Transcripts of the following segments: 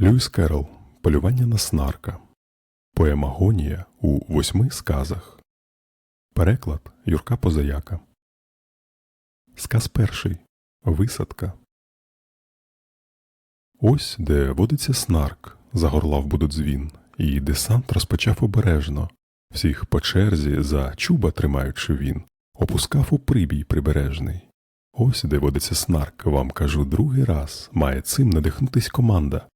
Льюіс Керрол Полювання на снарка. Поема Гонія у восьми сказах. Переклад Юрка Позаяка. Сказ перший. Висадка. Ось де водиться снарк, загорлав будодзвін, і десант розпочав обережно. Всіх по черзі за чуба тримаючи він, опускав у прибій прибережний. Ось де водиться снарк, вам кажу другий раз, має цим надихнутись команда.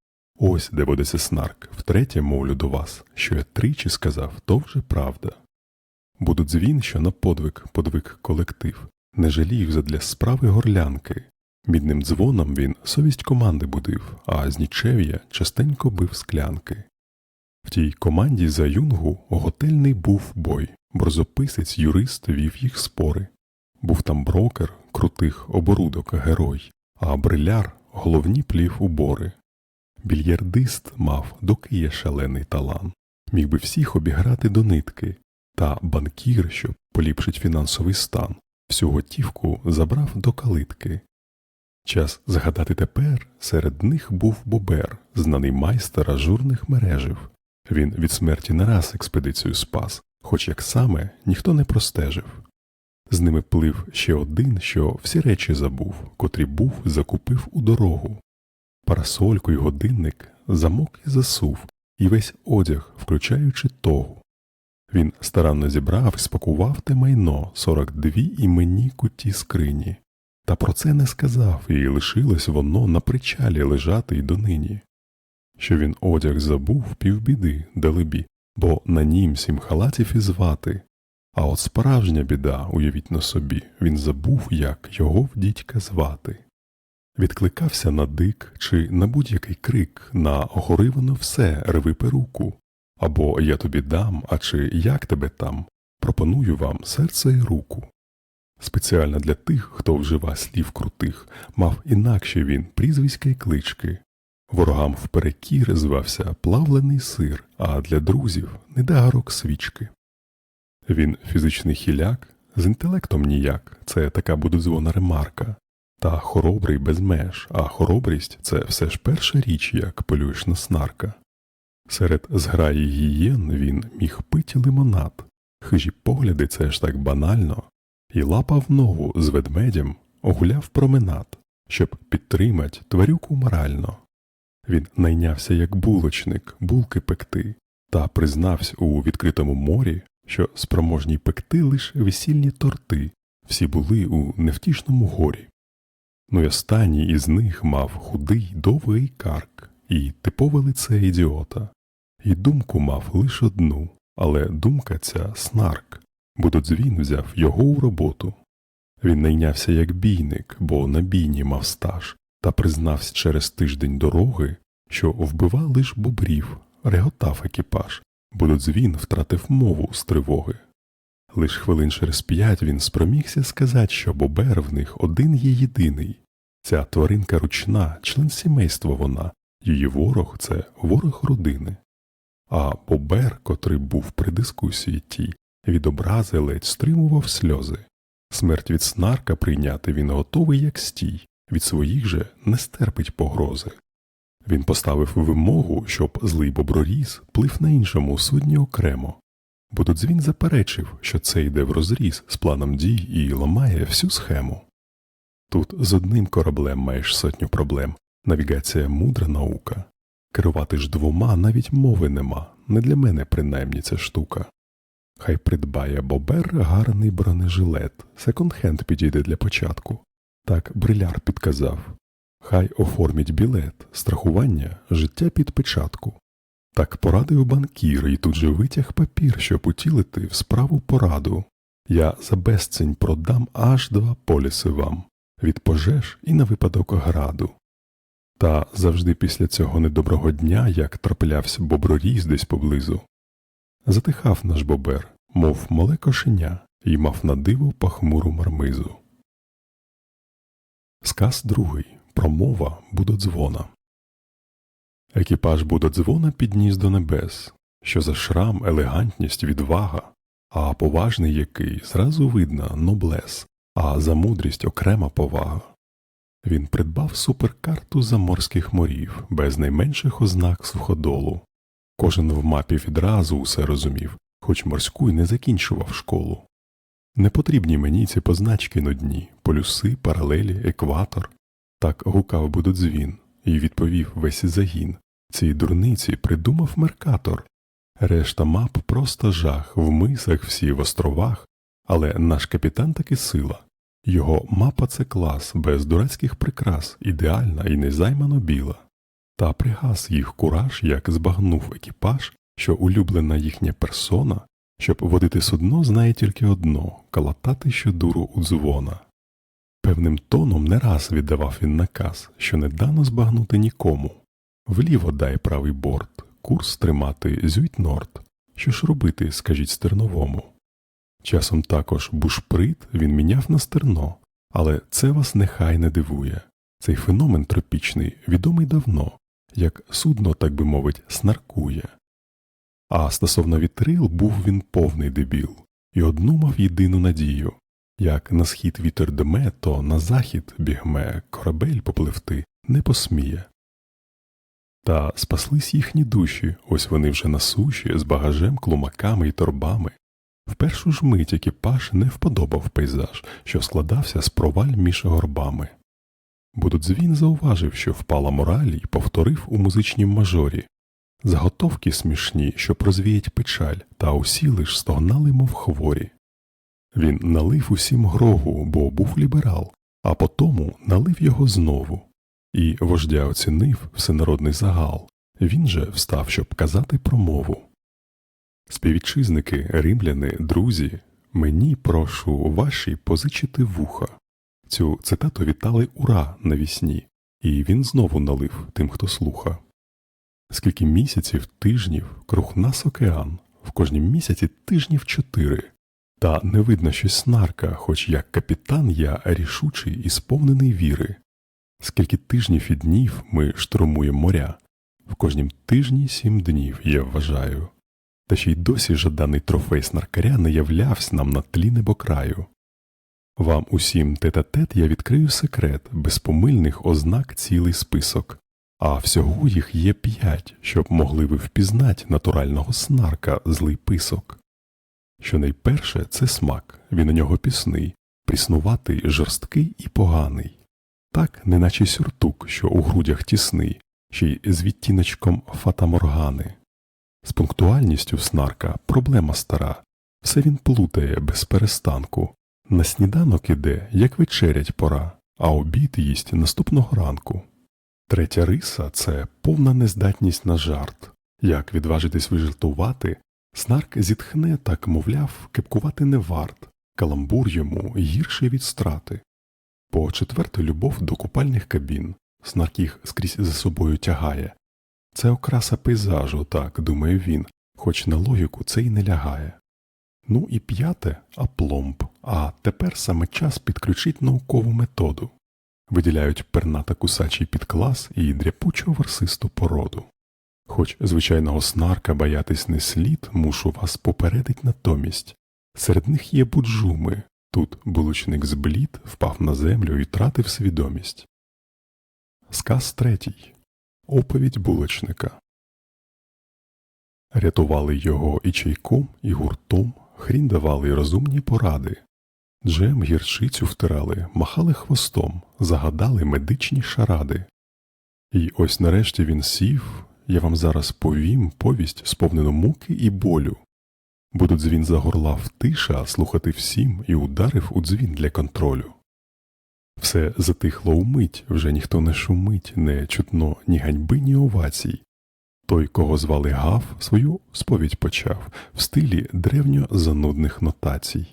Ось де водиться снарк, втретє мовлю до вас, що я тричі сказав, то вже правда. Буду дзвін, що на подвиг подвиг колектив, не жалів задля справи горлянки. Мідним дзвоном він совість команди будив, а з нічев'я частенько бив склянки. В тій команді за юнгу готельний був бой, борзописець юрист вів їх спори. Був там брокер, крутих оборудок герой, а бриляр головні плів убори. Більярдист мав доки є шалений талант, міг би всіх обіграти до нитки, та банкір, що поліпшить фінансовий стан, всю готівку забрав до калитки. Час згадати тепер серед них був бобер, знаний майстер ажурних мережів. Він від смерті не раз експедицію спас, хоч як саме ніхто не простежив. З ними плив ще один, що всі речі забув, котрі був закупив у дорогу. Парасольку й годинник замок і засув, і весь одяг, включаючи тогу. Він старанно зібрав і спакував те майно сорок дві іменні куті скрині, та про це не сказав, і лишилось воно на причалі лежати й донині. Що він одяг забув півбіди, далебі, бо на нім сім халатів і звати. А от справжня біда, уявіть на собі, він забув, як його в дідька звати. Відкликався на дик чи на будь-який крик, на горивано все рви перуку, або я тобі дам, а чи як тебе там, пропоную вам серце і руку. Спеціально для тих, хто вжива слів крутих, мав інакше він прізвиська й клички. Ворогам вперекір звався плавлений сир, а для друзів недагарок свічки. Він фізичний хіляк, з інтелектом ніяк, це така будудзвона ремарка. Та хоробрий без меж, а хоробрість це все ж перша річ, як полюєш на снарка. Серед зграї гієн він міг пити лимонад, хижі погляди це ж так банально, і лапав ногу з ведмедем, огуляв променад, щоб підтримать тварюку морально. Він найнявся як булочник, булки пекти, та признався у відкритому морі, що спроможні пекти лиш весільні торти, всі були у невтішному горі. Ну й останній із них мав худий довгий карк і типове лице ідіота, і думку мав лише одну, але думка ця снарк, бо додзвін взяв його у роботу. Він найнявся як бійник, бо на бійні мав стаж, та признався через тиждень дороги, що вбива лиш бобрів, реготав екіпаж, бо додзвін втратив мову з тривоги. Лиш хвилин через п'ять він спромігся сказати, що бобер в них один є єдиний. Ця тваринка ручна, член сімейства вона, її ворог це ворог родини. А бобер, котрий був при дискусії тій, від образи ледь стримував сльози. Смерть від снарка прийняти він готовий, як стій, від своїх же не стерпить погрози. Він поставив вимогу, щоб злий боброріз плив на іншому судні окремо. Будодзвін заперечив, що це йде в розріз з планом дій і ламає всю схему. Тут з одним кораблем маєш сотню проблем навігація мудра наука. Керувати ж двома навіть мови нема, не для мене принаймні ця штука. Хай придбає бобер гарний бронежилет, секонд-хенд підійде для початку. Так бриляр підказав. Хай оформіть білет, страхування, життя під печатку. Так порадив банкір і тут же витяг папір, щоб утілити в справу пораду. Я за безцінь продам аж два поліси вам від пожеж і на випадок граду. Та завжди після цього недоброго дня, як траплявся боброріз десь поблизу, затихав наш бобер, мов мале кошеня, і мав на диво пахмуру мармизу. Сказ другий Промова будодзвона. Екіпаж будодзвона підніс до небес, що за шрам елегантність відвага, а поважний який зразу видно ноблес, а за мудрість окрема повага. Він придбав суперкарту заморських морів без найменших ознак суходолу. Кожен в мапі відразу усе розумів, хоч морську й не закінчував школу. Не потрібні мені ці позначки нудні, полюси, паралелі, екватор. Так гукав будодзвін, і відповів весь загін. Ці дурниці придумав меркатор. Решта мап просто жах, в мисах всі в островах, але наш капітан таки сила. Його мапа це клас, без дурацьких прикрас, ідеальна і незаймано біла. Та пригас їх кураж, як збагнув екіпаж, що улюблена їхня персона, щоб водити судно, знає тільки одно калатати щодуру у дзвона. Певним тоном не раз віддавав він наказ, що не дано збагнути нікому. Вліво дай правий борт, курс тримати зюйт норд. Що ж робити, скажіть стерновому. Часом також бушприт він міняв на стерно, але це вас нехай не дивує. Цей феномен тропічний відомий давно, як судно, так би мовить, снаркує. А стосовно вітрил був він повний дебіл, і одну мав єдину надію як на схід вітер дме, то на захід бігме, корабель попливти не посміє. Та спаслись їхні душі, ось вони вже на суші з багажем, клумаками і торбами. В першу ж мить екіпаж не вподобав пейзаж, що складався з проваль між горбами. Будодзвін зауважив, що впала мораль і повторив у музичнім мажорі заготовки смішні, щоб розвіять печаль, та усі лиш стогнали, мов хворі. Він налив усім грогу, бо був ліберал, а потому налив його знову. І вождя оцінив всенародний загал. Він же встав, щоб казати промову. Співвітчизники, римляни, друзі, мені прошу ваші позичити вуха. Цю цитату вітали ура навісні, і він знову налив тим, хто слуха. Скільки місяців, тижнів, круг нас океан, в кожнім місяці тижнів чотири. Та не видно щось снарка, хоч як капітан я рішучий і сповнений віри. Скільки тижнів і днів ми штурмуємо моря, в кожнім тижні сім днів, я вважаю. Та ще й досі жаданий трофей снаркаря не являвся нам на тлі небокраю. Вам усім тет-а-тет я відкрию секрет безпомильних ознак цілий список, а всього їх є п'ять, щоб могли ви впізнать натурального снарка злий писок. Що найперше це смак, він у нього пісний, пріснуватий, жорсткий і поганий, так, неначе сюртук, що у грудях тісний, ще й з відтіночком фатаморгани. З пунктуальністю снарка проблема стара, все він плутає без перестанку, на сніданок іде, як вечерять пора, а обід їсть наступного ранку. Третя риса це повна нездатність на жарт, як відважитись вижартувати, снарк зітхне так, мовляв, кепкувати не варт, каламбур йому гірший від страти. По четверте любов до купальних кабін, снарк їх скрізь за собою тягає. Це окраса пейзажу, так, думає він, хоч на логіку це й не лягає. Ну і п'яте апломб, а тепер саме час підключить наукову методу. Виділяють перната кусачий підклас і дряпучу версисту породу. Хоч звичайного снарка боятись не слід, мушу вас попередить натомість. Серед них є буджуми, тут булочник зблід, впав на землю і тратив свідомість. Сказ третій Оповідь булочника Рятували його і чайком, і гуртом, хрін давали розумні поради. Джем гірчицю втирали, махали хвостом, загадали медичні шаради. І ось нарешті він сів, я вам зараз повім повість, сповнену муки і болю. Будуть дзвін загорлав тиша слухати всім і ударив у дзвін для контролю. Все затихло умить, вже ніхто не шумить, не чутно ні ганьби, ні овацій. Той, кого звали Гав, свою сповідь почав в стилі древньо занудних нотацій.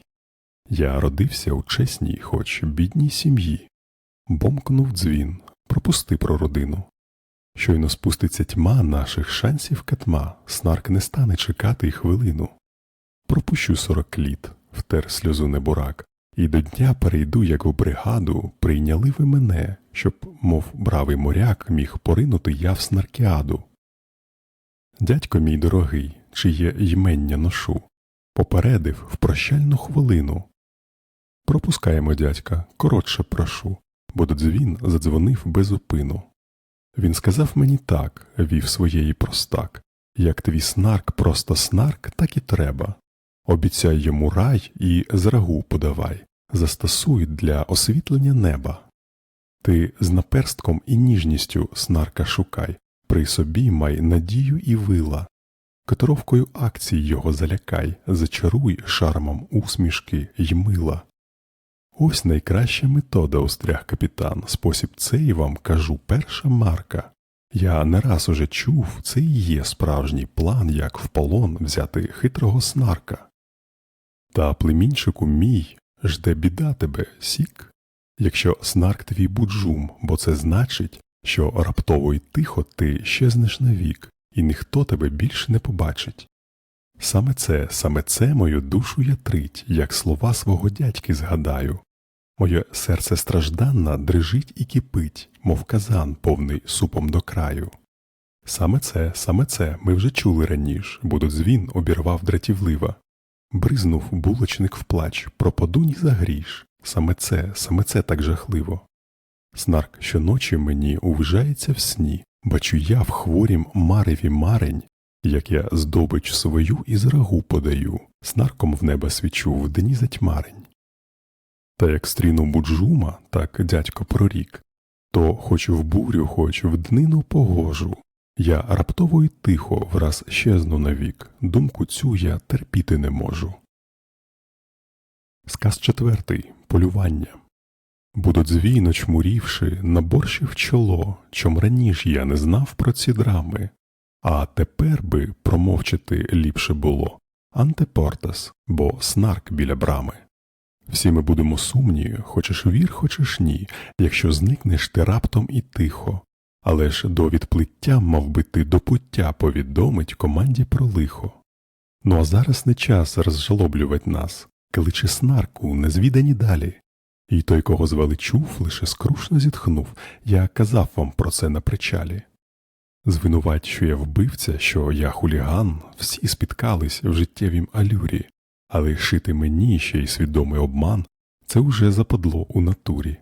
Я родився у чесній, хоч бідній сім'ї. Бомкнув дзвін, пропусти про родину. Щойно спуститься тьма наших шансів катма, снарк не стане чекати й хвилину. Пропущу сорок літ, втер сльозу небурак, і до дня перейду, як у бригаду, прийняли ви мене, щоб, мов бравий моряк, міг поринути я в снаркіаду. Дядько мій дорогий, чиє ймення ношу, попередив в прощальну хвилину. Пропускаємо, дядька, коротше прошу, Бододзвін задзвонив без упину. Він сказав мені так, вів своєї простак, як твій снарк просто снарк, так і треба. Обіцяй йому рай і зрагу подавай, застосуй для освітлення неба. Ти з наперстком і ніжністю снарка шукай, при собі май надію і вила, Котировкою акцій його залякай, зачаруй шармом усмішки й мила. Ось найкраща метода, устряг капітан, спосіб цей вам кажу перша марка. Я не раз уже чув, це і є справжній план, як в полон взяти хитрого снарка. Та племінчику мій жде біда тебе, сік, якщо снарк твій буджум, бо це значить, що раптово й тихо ти щезнеш навік, і ніхто тебе більш не побачить. Саме це, саме це мою душу ятрить, як слова свого дядьки згадаю. Моє серце стражданна дрижить і кипить, мов казан, повний супом до краю. Саме це, саме це ми вже чули раніш, бо дзвін обірвав дратівлива. Бризнув булочник в плач, пропаду ні за гріш. Саме це, саме це так жахливо. Снарк щоночі мені увижається в сні, бачу я в хворім мареві марень, як я здобич свою із рагу подаю, снарком в небо свічу в дні затьмарень. Та як стріну буджума, так дядько прорік, то хоч в бурю, хоч в днину погожу, я раптово й тихо враз щезну навік, думку цю я терпіти не можу. Сказ четвертий полювання. Будодзвійно чмурівши, наборщив чоло, чом раніше я не знав про ці драми, а тепер би промовчати ліпше було антепортас, бо снарк біля брами. Всі ми будемо сумні, хочеш вір, хочеш ні, якщо зникнеш ти раптом і тихо, але ж до відплиття, мав би ти до пуття повідомить команді про лихо. Ну а зараз не час розжалоблювать нас, кличе снарку, незвідані далі. І той, кого звали чув, лише скрушно зітхнув я казав вам про це на причалі. Звинувать, що я вбивця, що я хуліган, всі спіткались в життєвім алюрі, але шити мені ще й свідомий обман це уже западло у натурі.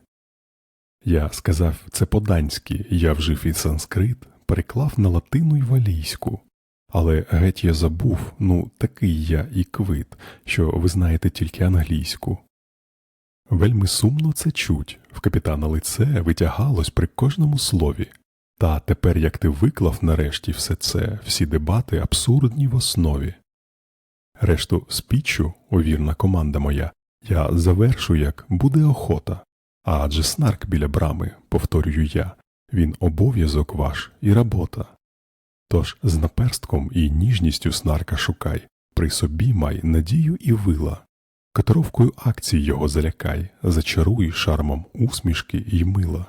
Я сказав це по-данськи, я вжив і санскрит, переклав на латину й валійську. Але геть я забув, ну такий я і квит, що ви знаєте тільки англійську. Вельми сумно це чуть, в капітана лице витягалось при кожному слові. Та тепер як ти виклав нарешті все це, всі дебати абсурдні в основі. Решту спічу, овірна команда моя, я завершу, як буде охота, адже снарк біля брами, повторюю я, він обов'язок ваш і робота. Тож з наперстком і ніжністю снарка шукай, при собі май надію і вила. Котировкою акцій його залякай, зачаруй шармом усмішки й мила.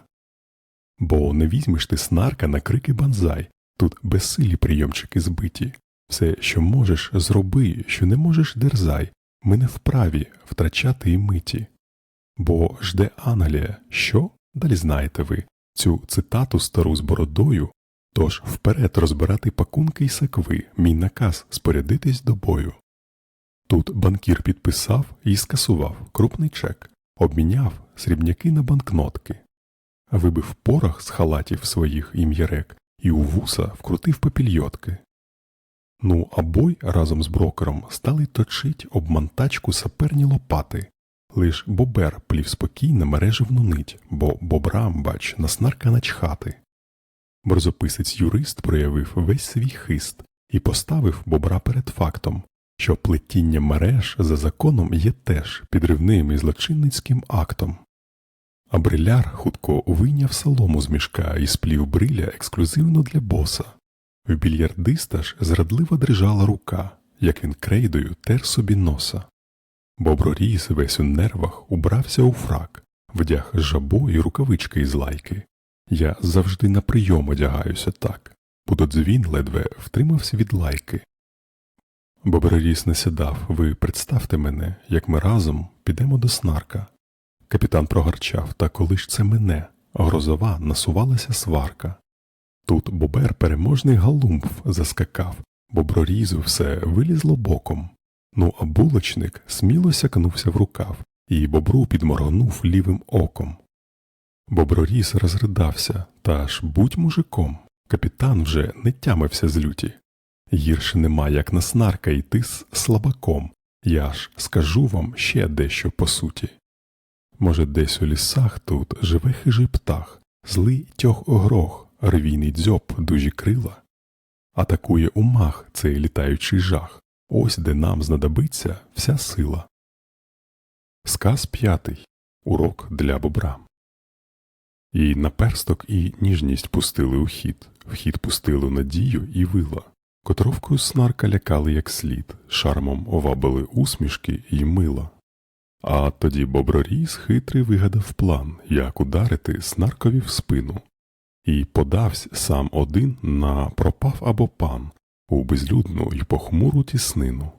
Бо не візьмеш ти снарка на крики банзай, тут безсилі прийомчики збиті. Все, що можеш, зроби, що не можеш дерзай, ми не вправі втрачати й миті. Бо жде Англія, що? Далі знаєте ви, цю цитату стару з бородою, тож вперед розбирати пакунки й сакви, мій наказ спорядитись до бою. Тут банкір підписав і скасував крупний чек, обміняв срібняки на банкнотки, вибив порох з халатів своїх ім'ярек і у вуса вкрутив папільйотки. Ну, а бой разом з брокером стали точить об мантачку саперні лопати. Лиш бобер плів спокійно мереживну нить, бо бобрам, бач, наснарка начхати. Борзописець юрист проявив весь свій хист і поставив бобра перед фактом, що плетіння мереж за законом є теж підривним і злочинницьким актом. А бриляр хутко вийняв солому з мішка і сплів бриля ексклюзивно для боса. В більярдиста ж зрадливо дрижала рука, як він крейдою тер собі носа. Боброріз весь у нервах убрався у фрак, вдяг жабо і рукавички із лайки. Я завжди на прийом одягаюся так, Будодзвін ледве втримався від лайки. Боброріс не сідав, ви представте мене, як ми разом підемо до снарка. Капітан прогарчав, та коли ж це мене, грозова насувалася сварка. Тут бобер переможний галумф заскакав, боброрізу все вилізло боком. Ну а булочник сміло сякнувся в рукав і бобру підморгнув лівим оком. Боброріс розридався, та ж будь мужиком. Капітан вже не тямився з люті. Гірше нема, як на снарка йти з слабаком. Я ж скажу вам ще дещо по суті. Може, десь у лісах тут живе хижий птах, злий тьох огрох, ревійний дзьоб, дужі крила. Атакує у мах цей літаючий жах, ось де нам знадобиться вся сила. Сказ п'ятий урок для бобра. І наперсток і ніжність пустили у хід, в хід пустили надію і вила. Котровкою снарка лякали як слід, шармом овабили усмішки і мила. А тоді боброріс хитрий вигадав план, як ударити снаркові в спину, і подавсь сам один на пропав або пан у безлюдну й похмуру тіснину.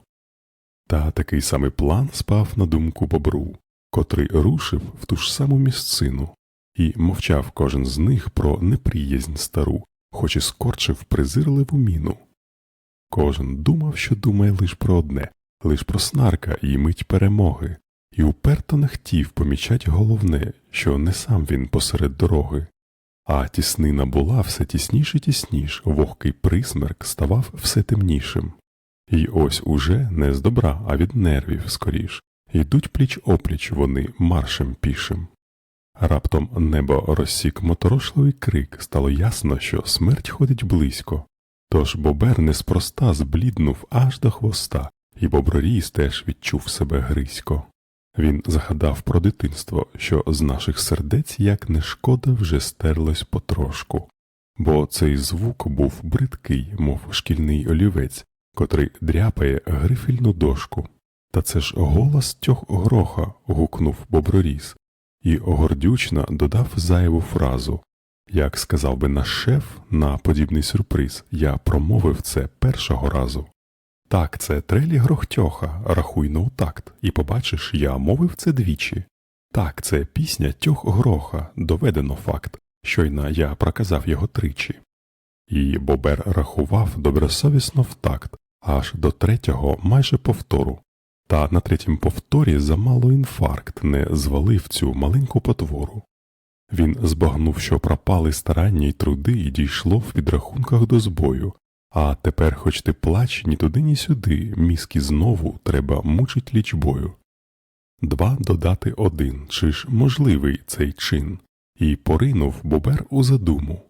Та такий самий план спав на думку бобру, котрий рушив в ту ж саму місцину, і мовчав кожен з них про неприязнь стару, хоч і скорчив презирливу міну. Кожен думав, що думає лиш про одне, лиш про снарка і мить перемоги, і уперто не хотів помічать головне, що не сам він посеред дороги, а тіснина була все тісніш і тісніш, вогкий присмерк ставав все темнішим. І ось уже не з добра, а від нервів скоріш, йдуть пліч опліч вони маршем пішим. Раптом небо розсік моторошливий крик, стало ясно, що смерть ходить близько. Тож бобер неспроста збліднув аж до хвоста, і боброріс теж відчув себе грисько. Він згадав про дитинство, що з наших сердець як не шкода вже стерлось потрошку, бо цей звук був бридкий, мов шкільний олівець, котрий дряпає грифельну дошку. Та це ж голос тьох гроха. гукнув боброріс, і огордючно додав зайву фразу як сказав би наш шеф на подібний сюрприз, я промовив це першого разу. Так, це трелі грохтьоха, рахуй на такт, і побачиш, я мовив це двічі. Так, це пісня тьох гроха, доведено факт, щойно я проказав його тричі. І Бобер рахував добросовісно в такт, аж до третього майже повтору. Та на третім повторі замало інфаркт не звалив цю маленьку потвору. Він збагнув, що пропали старання й труди, і дійшло в підрахунках до збою, а тепер, хоч ти плач, ні туди, ні сюди, мізки знову треба мучить лічбою. Два додати один, чи ж можливий цей чин, і поринув бобер у задуму,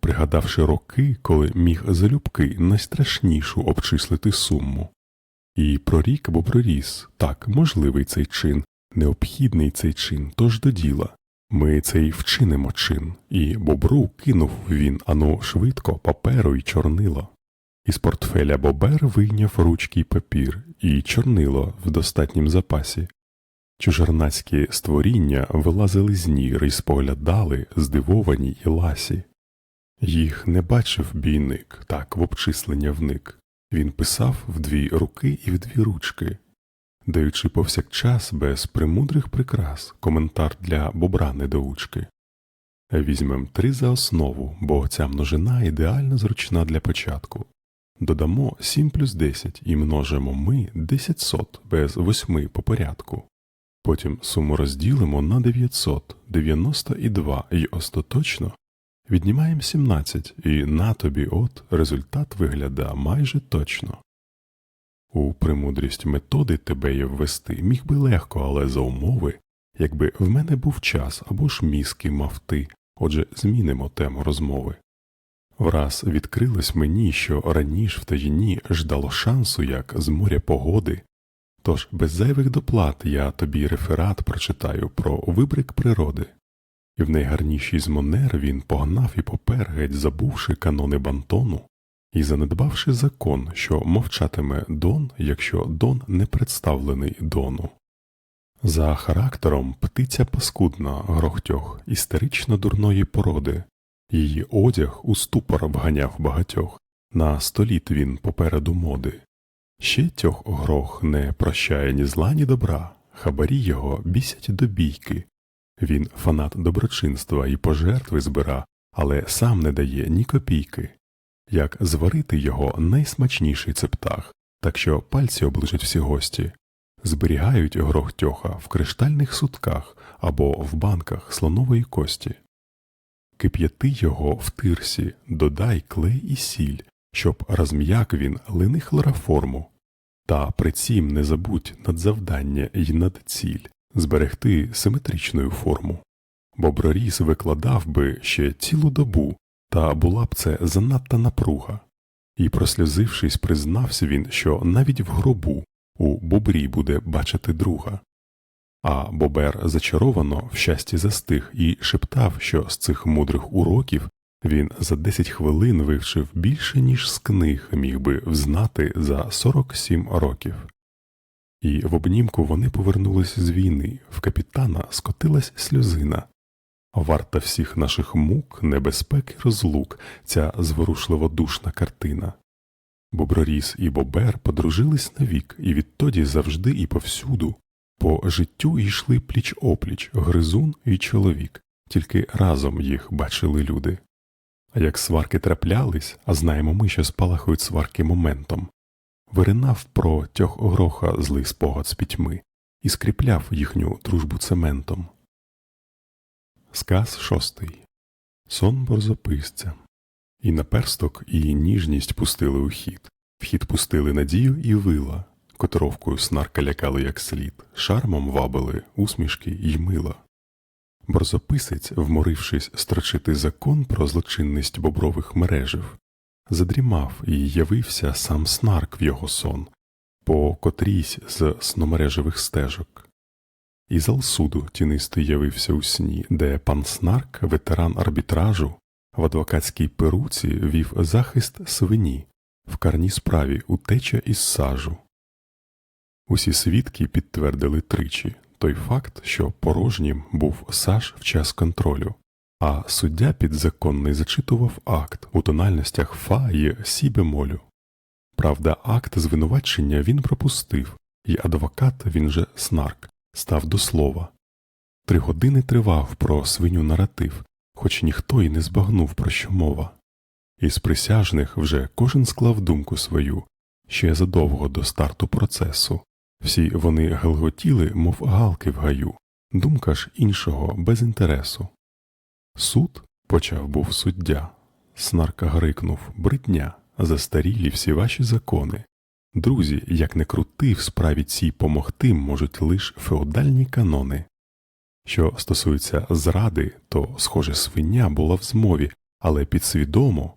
пригадавши роки, коли міг залюбки найстрашнішу обчислити суму. І прорік боброріс так, можливий цей чин, необхідний цей чин, тож до діла. Ми цей вчинимо чин, і бобру кинув він. Ану швидко паперу й чорнило. Із портфеля бобер вийняв ручки й папір і чорнило в достатнім запасі. Чужернацькі створіння вилазили з ніг і споглядали, здивовані й ласі. Їх не бачив бійник, так в обчислення вник. Він писав в дві руки і в дві ручки, даючи повсякчас без примудрих прикрас коментар для бобра недоучки. Візьмем три за основу, бо ця множина ідеально зручна для початку. Додамо 7 плюс 10 і множимо ми 10 сот без 8 по порядку. Потім суму розділимо на 900, 92 і остаточно віднімаємо 17 і на тобі от результат вигляда майже точно. У премудрість методи тебе є ввести міг би легко, але за умови, якби в мене був час або ж мізки мав ти, отже, змінимо тему розмови. Враз відкрилось мені, що раніше в таїні ждало шансу, як з моря погоди, тож без зайвих доплат я тобі реферат прочитаю про вибрик природи, і в найгарнішій з монер він погнав і попер, геть забувши канони бантону, і занедбавши закон, що мовчатиме Дон, якщо Дон не представлений Дону. За характером птиця паскудна, грохтьох, істерично дурної породи, її одяг у ступор вганяв багатьох, на століт він попереду моди. Ще тьох грох не прощає ні зла, ні добра, хабарі його бісять до бійки. Він фанат доброчинства і пожертви збира, але сам не дає ні копійки. Як зварити його найсмачніший це птах, так що пальці оближать всі гості, зберігають грох тьоха в криштальних сутках або в банках слонової кості. Кип'яти його в тирсі, додай клей і сіль, щоб розм'як він лини хлороформу. Та при цім не забудь надзавдання й надціль зберегти симетричну форму. Боброріз викладав би ще цілу добу, та була б це занадта напруга. І, просльозившись, признався він, що навіть в гробу у бобрі буде бачити друга. А бобер зачаровано в щасті застиг і шептав, що з цих мудрих уроків він за 10 хвилин вивчив більше, ніж з книг міг би взнати за 47 років. І в обнімку вони повернулись з війни, в капітана скотилась сльозина. Варта всіх наших мук, небезпек і розлук ця зворушливо душна картина. Боброріс і Бобер подружились навік, і відтоді завжди і повсюду по життю йшли пліч опліч гризун і чоловік, тільки разом їх бачили люди. А як сварки траплялись, а знаємо ми, що спалахують сварки моментом, виринав про тьох гроха злий спогад з пітьми і скріпляв їхню дружбу цементом. Сказ шостий Сон борзописця. І наперсток, і ніжність пустили у хід, в хід пустили надію і вила, котровкою снарка лякали як слід, шармом вабили усмішки й мила. Борзописець, вморившись строчити закон про злочинність бобрових мережів, задрімав і явився сам снарк в його сон, по котрійсь з сномережевих стежок. І зал суду тінистий явився у сні, де пан Снарк, ветеран арбітражу, в адвокатській перуці вів захист свині, в карній справі утеча із сажу. Усі свідки підтвердили тричі той факт, що порожнім був саж в час контролю, а суддя підзаконний зачитував акт у тональностях фа і сі бемолю. Правда, акт звинувачення він пропустив, і адвокат, він же снарк, став до слова. Три години тривав про свиню наратив, хоч ніхто й не збагнув, про що мова. Із присяжних вже кожен склав думку свою ще задовго до старту процесу. Всі вони галготіли, мов галки в гаю, думка ж іншого без інтересу. Суд почав був суддя. Снарка грикнув бритня, застарілі всі ваші закони. Друзі, як не крути, в справі цій помогти можуть лише феодальні канони. Що стосується зради, то, схоже, свиня була в змові, але підсвідомо.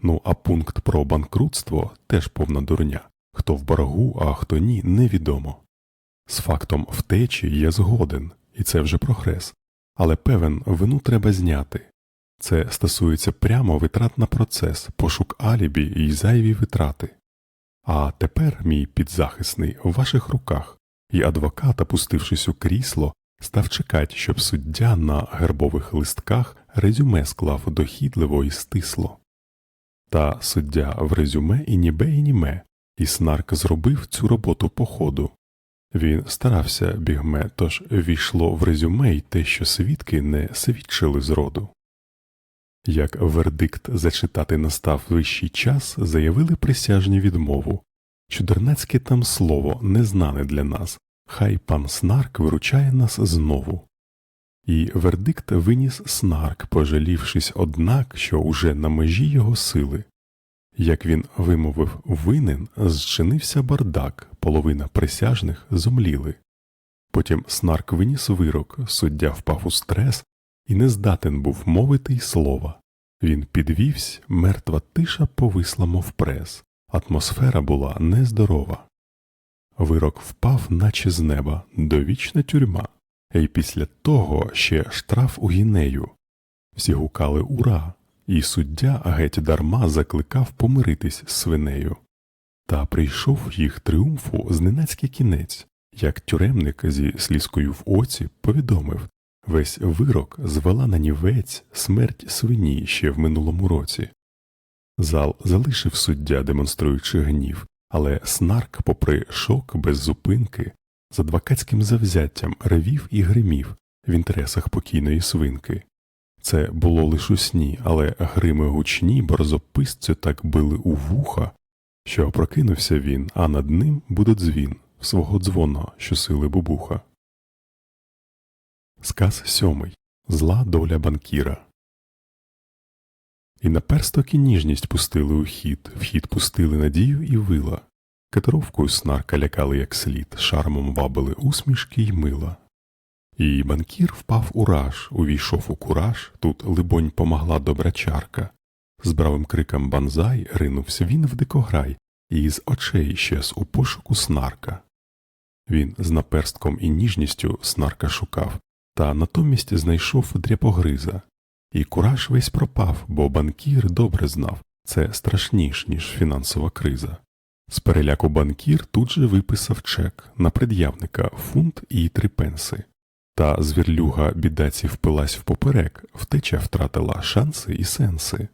Ну а пункт про банкрутство теж повна дурня хто в боргу, а хто ні, невідомо. З фактом втечі є згоден, і це вже прогрес, але певен вину треба зняти. Це стосується прямо витрат на процес, пошук алібі і зайві витрати. А тепер, мій підзахисний, в ваших руках, і адвокат, опустившись у крісло, став чекати, щоб суддя на гербових листках резюме склав дохідливо і стисло. Та суддя в резюме і нібе, і німе, і Снарк зробив цю роботу по ходу. Він старався бігме, тож війшло в резюме й те, що свідки не свідчили зроду. Як вердикт зачитати настав вищий час, заявили присяжні відмову чудернацьке там слово незнане для нас, хай пан Снарк виручає нас знову. І вердикт виніс Снарк, пожалівшись, однак, що уже на межі його сили. Як він вимовив винен, зчинився бардак, половина присяжних зомліли. Потім Снарк виніс вирок, суддя впав у стрес і не здатен був мовити й слова. Він підвівся, мертва тиша повисла, мов прес, атмосфера була нездорова. Вирок впав, наче з неба, довічна тюрма, і після того ще штраф у гінею. Всі гукали ура, і суддя геть дарма закликав помиритись з свинею. Та прийшов їх тріумфу зненацький кінець, як тюремник зі слізкою в оці повідомив весь вирок звела на нівець смерть свині ще в минулому році. Зал залишив суддя, демонструючи гнів, але снарк, попри шок без зупинки, з адвокатським завзяттям ревів і гримів в інтересах покійної свинки. Це було лише у сні, але грими гучні борзописцю так били у вуха, що прокинувся він, а над ним буде дзвін свого дзвона, що сили бубуха. Сказ сьомий Зла доля банкіра. І на персток і ніжність пустили у хід, в хід пустили надію і вила. Катровкою снарка лякали як слід, шармом вабили усмішки й мила. І банкір впав у раж, увійшов у кураж, тут, либонь, помогла добра чарка. З бравим криком банзай ринувся він в дикограй, і з очей щез у пошуку снарка. Він з наперстком і ніжністю снарка шукав, та натомість знайшов дряпогриза. І кураж весь пропав, бо банкір добре знав це страшніш, ніж фінансова криза. З переляку банкір тут же виписав чек на пред'явника фунт і три пенси. Та звірлюга бідаці впилась впоперек, втеча втратила шанси і сенси.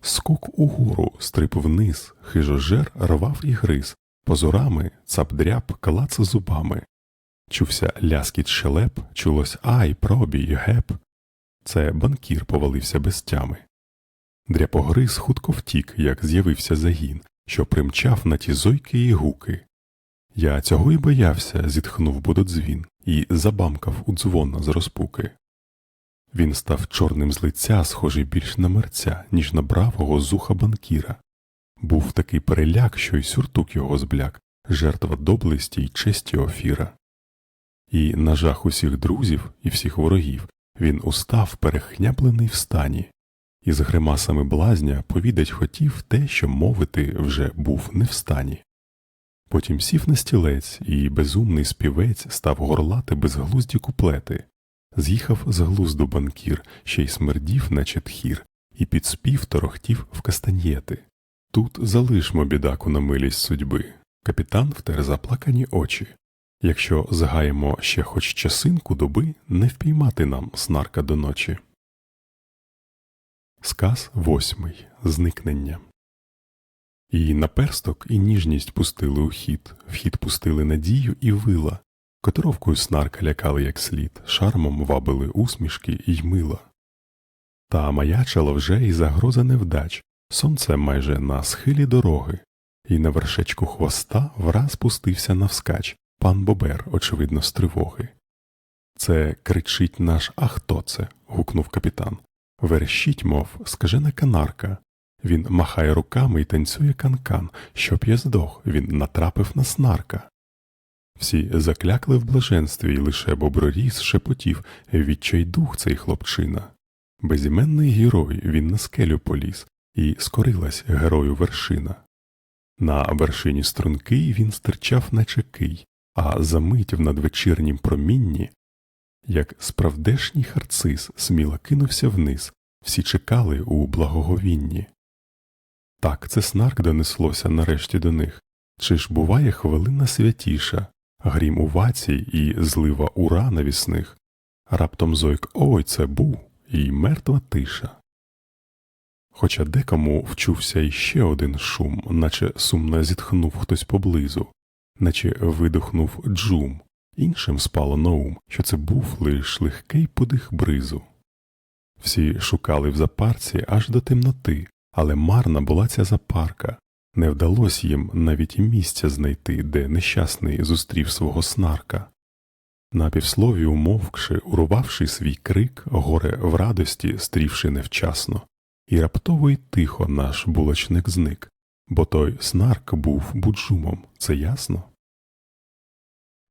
Скок угору, стрип вниз, хижожер рвав і гриз, позорами цап-дряб калац зубами. Чувся ляскіт щелеп, чулось ай, пробій, геп. Це банкір повалився без тями. Дряпогриз хутко втік, як з'явився загін, що примчав на ті зойки і гуки. Я цього й боявся, зітхнув будодзвін і забамкав у дзвона з розпуки. Він став чорним з лиця, схожий більш на мерця, ніж на бравого зуха банкіра. Був такий переляк, що й сюртук його збляк, жертва доблесті й честі офіра. І на жах усіх друзів і всіх ворогів він устав перехняблений в стані, і з гримасами блазня повідать хотів те, що мовити вже був не в стані. Потім сів на стілець, і безумний співець став горлати безглузді куплети. З'їхав з глузду банкір, ще й смердів, наче тхір, і підспів торохтів в кастаньєти. Тут залишмо бідаку на милість судьби. Капітан втер заплакані очі. Якщо згаємо ще хоч часинку доби, не впіймати нам снарка до ночі. Сказ восьмий. Зникнення. І наперсток і ніжність пустили у хід, в хід пустили надію і вила, котровкою снарка лякали як слід, шармом вабили усмішки й мила. Та маячила вже і загроза невдач, сонце майже на схилі дороги, і на вершечку хвоста враз пустився навскач пан Бобер, очевидно, з тривоги. Це кричить наш «А хто це? гукнув капітан. Верещить, мов скажена канарка. Він махає руками і танцює канкан, щоб я здох, він натрапив на снарка. Всі заклякли в блаженстві, і лише боброріс шепотів відчайдух цей хлопчина. Безіменний герой він на скелю поліз, і скорилась герою вершина. На вершині стрункий він стирчав, наче кий, а за мить в надвечірнім промінні, як справдешній харцис сміло кинувся вниз, всі чекали у благоговінні. Так це снарк донеслося нарешті до них. Чи ж буває хвилина святіша, грім у ваці і злива ура навісних, раптом зойк ой це був, і мертва тиша. Хоча декому вчувся іще один шум, наче сумно зітхнув хтось поблизу, наче видохнув джум, іншим спало на ум, що це був лиш легкий подих бризу. Всі шукали в запарці аж до темноти, але марна була ця запарка, не вдалося їм навіть місця знайти, де нещасний зустрів свого снарка. На півслові умовкши, урвавши свій крик, горе в радості, стрівши невчасно, і раптово й тихо наш булочник зник, бо той снарк був буджумом, це ясно?